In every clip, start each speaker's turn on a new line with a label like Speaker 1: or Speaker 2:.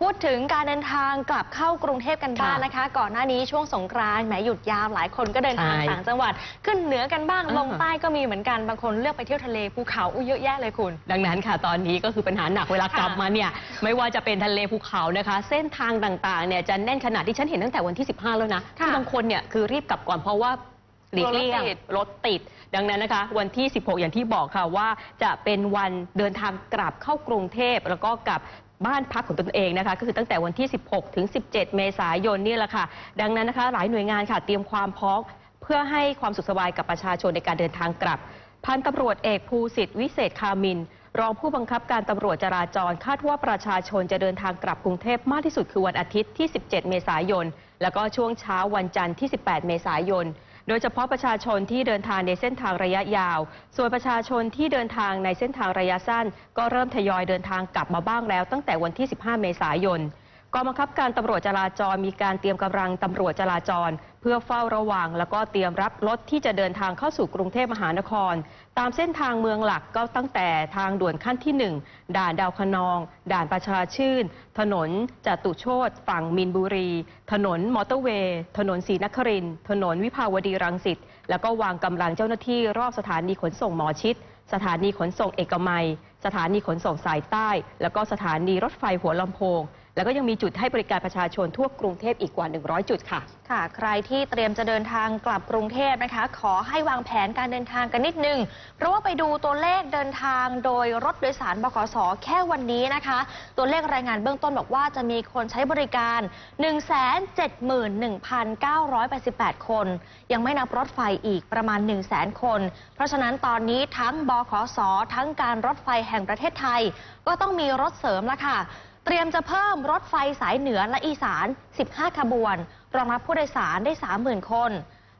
Speaker 1: พูดถึงการเดินทางกลับเข้ากรุงเทพกันบ้าง
Speaker 2: ค่ะ
Speaker 1: นะคะ ก่อนหน้านี้ช่วงสงกรานต์แหมหยุดยาวหลายคนก็เดินทาง
Speaker 2: ใช่
Speaker 1: ต่างจังหวัด ขึ้นเหนือกันบ้าง
Speaker 2: อ่า
Speaker 1: ลงใต้ก็มีเหมือนกันบางคนเลือกไปเที่ยวทะเลภูเขาอุ้ยเยอะแยะเลยคุณ
Speaker 2: ดังนั้นค่ะ ตอนนี้ก็คือปัญหาหนักเวลากลับ
Speaker 1: ค่ะ
Speaker 2: มาเนี่ยไม่ว่าจะเป็นทะเลภูเขานะคะ เส้นทางต่างๆเนี่ยจะแน่นขนาดที่ฉันเห็นตั้งแต่วันที่ 15 แล้วนะ
Speaker 1: ค่ะ
Speaker 2: ที่บางคนเนี่ยคือรีบกลับก่อนเพราะว่าหลีกเลี่ยง
Speaker 1: รถติด
Speaker 2: รถติด ดังนั้นนะคะ วันที่ 16 อย่างที่บอกค่ะว่าจะเป็นวันเดินทางกลับเข้ากรุงเทพแล้วก็กลับ บ้านพักของตนเองนะคะ ก็คือตั้งแต่วันที่ 16 ถึง 17 เมษายนนี่แหละค่ะ ดังนั้นนะคะ หลายหน่วยงานค่ะเตรียมความพร้อมเพื่อให้ความสุขสบายกับประชาชนในการเดินทางกลับ พันตำรวจเอกภูสิทธิ์วิเศษคามิน รองผู้บังคับการตำรวจจราจร คาดว่าประชาชนจะเดินทางกลับกรุงเทพมากที่สุดคือวันอาทิตย์ที่ 17 เมษายน แล้วก็ช่วงเช้าวันจันทร์ที่ 18 เมษายน โดยเฉพาะประชาชนที่เดินทางในเส้นทางระยะยาว ส่วนประชาชนที่เดินทางในเส้นทางระยะสั้น ก็เริ่มทยอยเดินทางกลับมาบ้างแล้วตั้งแต่วันที่ 15 เมษายน กองบังคับการตำรวจจราจรมีการเตรียมกำลังตำรวจจราจร เพื่อเฝ้าระวัง แล้วก็เตรียมรับรถที่จะเดินทางเข้าสู่กรุงเทพมหานคร ตามเส้นทางเมืองหลักก็ตั้งแต่ทางด่วนขั้นที่ 1 ด่านดาวคนอง ด่านประชาชื่น ถนนจตุโชตฝั่งมินบุรี ถนนมอเตอร์เวย์ ถนนศรีนครินถนนวิภาวดีรังสิตแล้วก็วางกำลังเจ้าหน้าที่รอบสถานีขนส่งหมอชิดสถานีขนส่งเอกมัย สถานีขนส่งสายใต้ แล้วก็สถานีรถไฟหัวลำโพง แล้วก็ยังมีจุดให้บริการประชาชนทั่วกรุงเทพอีกกว่า 100 จุดค่ะ
Speaker 1: ค่ะ ใครที่เตรียมจะเดินทางกลับกรุงเทพนะคะ ขอให้วางแผนการเดินทางกันนิดนึง เพราะว่าไปดูตัวเลขเดินทางโดยรถโดยสารบขสแค่วันนี้นะคะ ตัวเลขรายงานเบื้องต้นบอกว่าจะมีคนใช้บริการ 171,988 คน ยังไม่นับรถไฟอีกประมาณ 1 0 0 0 0แคน เพราะฉะนั้นตอนนี้ทั้งบขสทั้งการรถไฟแห่งประเทศไทย ก็ต้องมีรถเสริมละค่ะ เตรียมจะเพิ่มรถไฟสายเหนือและอีสาน 15 ขบวน รองรับผู้โดยสารได้ 30,000 คน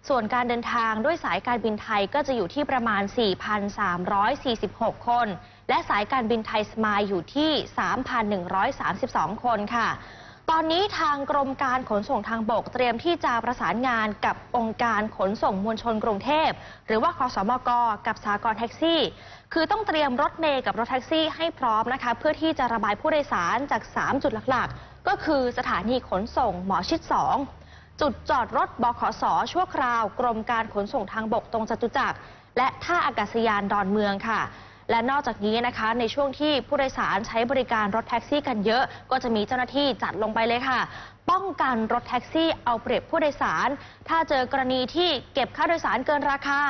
Speaker 1: ส่วนการเดินทางด้วยสายการบินไทยก็จะอยู่ที่ประมาณ 4,346 คน และสายการบินไทยสมายอยู่ที่ 3,132 คนค่ะ ตอนนี้ทางกรมการขนส่งทางบกเตรียมที่จะประสานงานกับองค์การขนส่งมวลชนกรุงเทพ หรือว่าคสมกกับสากรณ์แท็กซี่ คือต้องเตรียมรถเมย์กับรถแท็กซี่ให้พร้อมนะคะ เพื่อที่จะระบายผู้โดยสารจาก 3 จุดหลักๆ ก็คือสถานีขนส่งหมอชิด 2 จุดจอดรถบขสชั่วคราว กรมการขนส่งทางบกตรงจตุจักรและท่าอากาศยานดอนเมืองค่ะ และนอกจากนี้นะคะ ในช่วงที่ผู้โดยสารใช้บริการรถแท็กซี่กันเยอะ ก็จะมีเจ้าหน้าที่จัดลงไปเลยค่ะ ป้องกันรถแท็กซี่เอาเปรียบผู้โดยสาร ถ้าเจอกรณีที่เก็บค่าโดยสารเกินราคา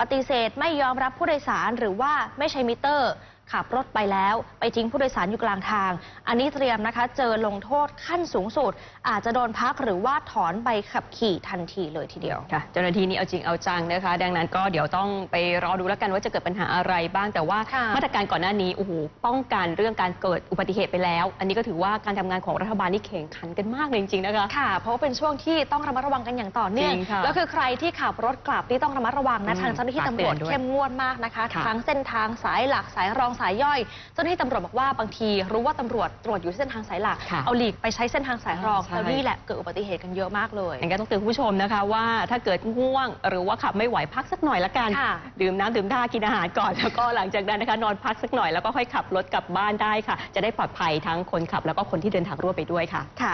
Speaker 1: ปฏิเสธไม่ยอมรับผู้โดยสารหรือว่าไม่ใช้มิเตอร์ ขับรถไปแล้วไปทิ้งผู้โดยสารอยู่กลางทาง อันนี้เตรียมนะคะเจอลงโทษขั้นสูงสุด อาจจะโดนพักหรือว่าถอนใบขับขี่ทันทีเลยทีเดียว
Speaker 2: ค่ะเจ้าหน้าที่นี่เอาจริงเอาจังนะคะ ดังนั้นก็เดี๋ยวต้องไปรอดูแล้วกันว่าจะเกิดปัญหาอะไรบ้างแต่ว่า
Speaker 1: ค่ะ
Speaker 2: มาตรการก่อนหน้านี้โอ้โหป้องกันเรื่องการเกิดอุบัติเหตุไปแล้ว อันนี้ก็ถือว่าการทำงานของรัฐบาลนี่แข่งขันกันมากเลยจริงๆนะคะ
Speaker 1: ค่ะ เพราะว่าเป็นช่วงที่ต้องระมัดระวังกันอย่างต่อเนื่อง
Speaker 2: จริงค่ะ
Speaker 1: แล้วคือใครที่ขับรถกลับที่ต้องระมัดระวังนะ
Speaker 2: อืม
Speaker 1: ทางเจ้าหน้าที่
Speaker 2: ฝาก
Speaker 1: ตำรวจ
Speaker 2: เตือนด้วย
Speaker 1: เข้มงวดมากนะคะ
Speaker 2: ค่ะ
Speaker 1: ทั้งเส้นทางสายหลักสายรองสายย่อย เจ้าหน้าที่ตำรวจบอกว่าบางที รู้ว่าตำรวจตรวจอยู่ที่เส้นทางสายหลัก
Speaker 2: ค่ะ
Speaker 1: เอาหลีกไปใช้เส้นทางสายรอง
Speaker 2: ใช่
Speaker 1: แล้วนี่แหละเกิดอุบัติเหตุกันเยอะมากเลย
Speaker 2: งั้นก็ต้องเตือนคุณผู้ชมนะคะว่าถ้าเกิดง่วงหรือว่าขับไม่ไหวพักสักหน่อยละกัน
Speaker 1: ค่ะ
Speaker 2: ดื่มน้ำดื่มท่ากินอาหารก่อนแล้วก็หลังจากนั้นนะคะนอนพักสักหน่อยแล้วก็ค่อยขับรถกลับบ้านได้ค่ะ จะได้ปลอดภัยทั้งคนขับแล้วก็คนที่เดินทางร่วมไปด้วยค่ะ
Speaker 1: ค่ะ